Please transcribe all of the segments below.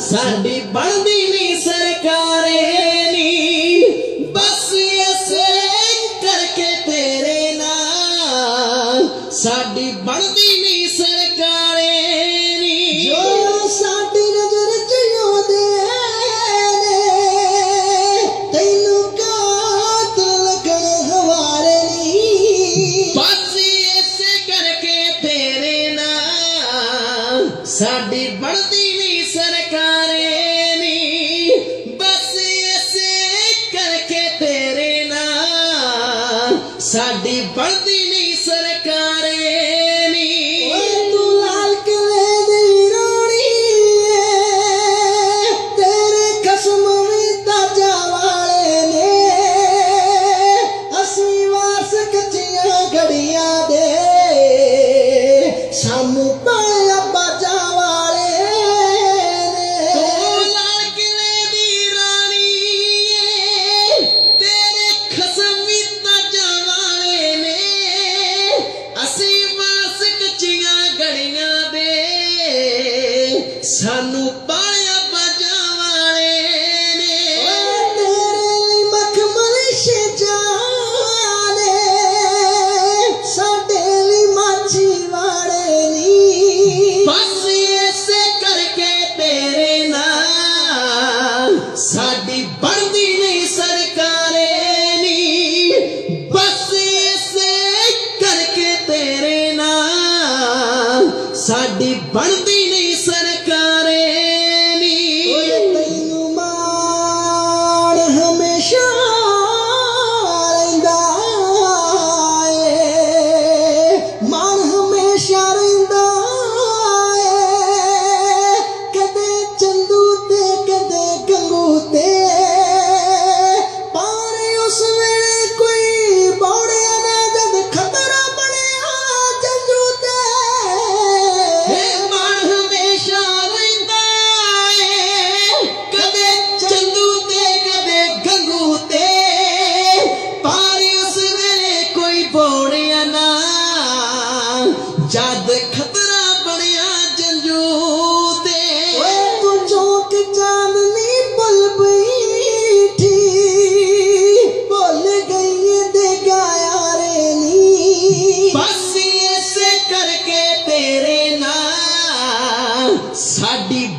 ਸਾਡੀ ਬਣਦੀ ਨਹੀਂ ਸਰਕਾਰੇ ਨਹੀਂ ਬਸ ਇਸੇ ਕਰਕੇ ਤੇਰੇ ਨਾਲ ਸਾਡੀ ਸਾਡੀ ਬਣਦੀ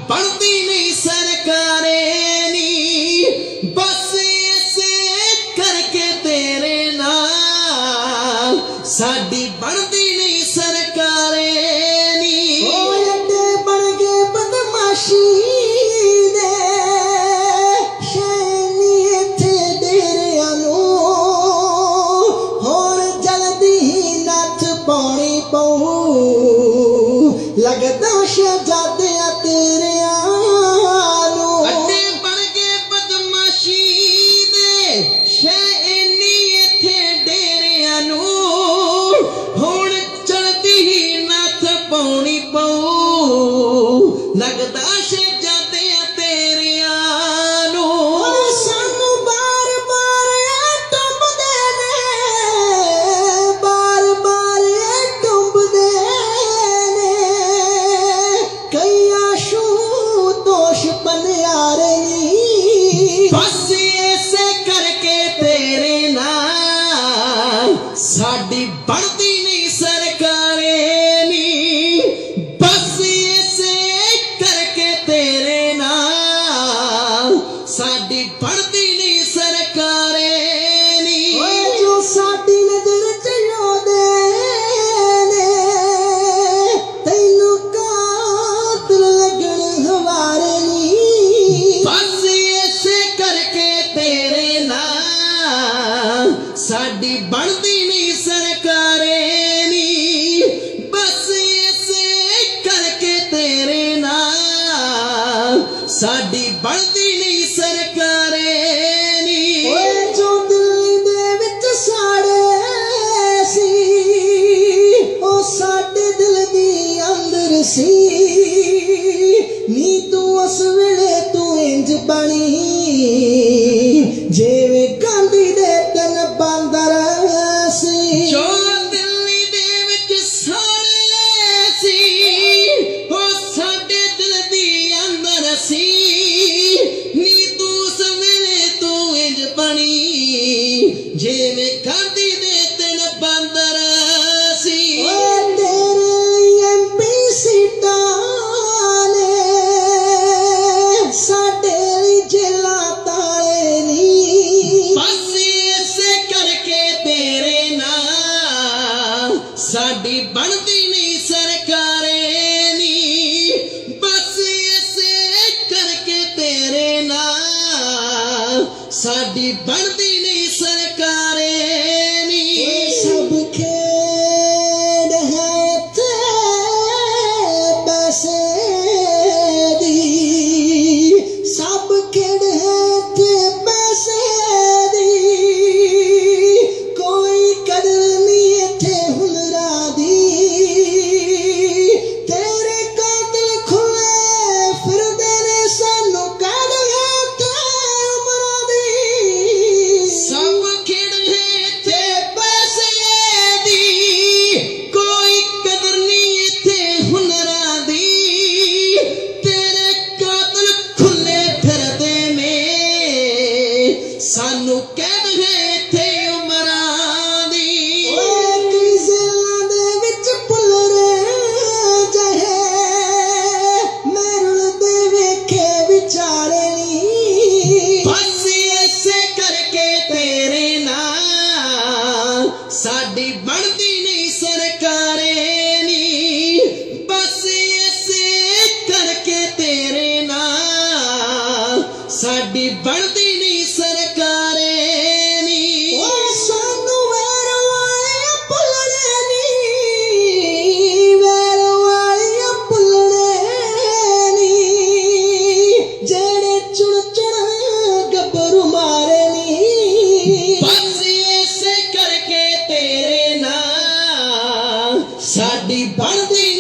ਬਣਦੀ ਨਹੀਂ ਸਰਕਾਰੇ ਨੀ, ਬਸ ਇਸੇ ਕਰਕੇ ਤੇਰੇ ਨਾਲ। ਸਾਡੀ ਬਣਦੀ ਨਹੀਂ ਸਰਕਾਰੇ ਨੀ। ਓਏ ਅੱਡੇ ਬਣ ਗਏ ਬਦਮਾਸ਼ੀ ਪਾਉਣੀ ਪਊ। ਲੱਗਦਾ ਸ਼ਹਜ਼ਾਦ ਸਾਡੀ ਬਣਦੀ ਨਹੀਂ ਸਰਕਾਰੇ ਨੀ ਬਸ ਇਸੇ ਕਰਕੇ ਤੇਰੇ ਨਾਲ। ਸਾਡੀ ਬਣਦੀ ਨਹੀਂ ਸਰਕਾਰੇ ਨੀ ਓਏ ਜੋ ਸਾਡੀ ਨਜ਼ਰ ਚ ਤੈਨੂੰ ਕਾਤਲ ਲੱਗਣ ਹਵਾਰੇ ਨੀ ਬਸ ਇਸੇ ਕਰਕੇ ਤੇਰੇ ਨਾਲ। ਸਾਡੀ ਬਣਦੀ ਸਾਡੀ ਬਣਦੀ ਸਾਡੀ ਬਣਦੀ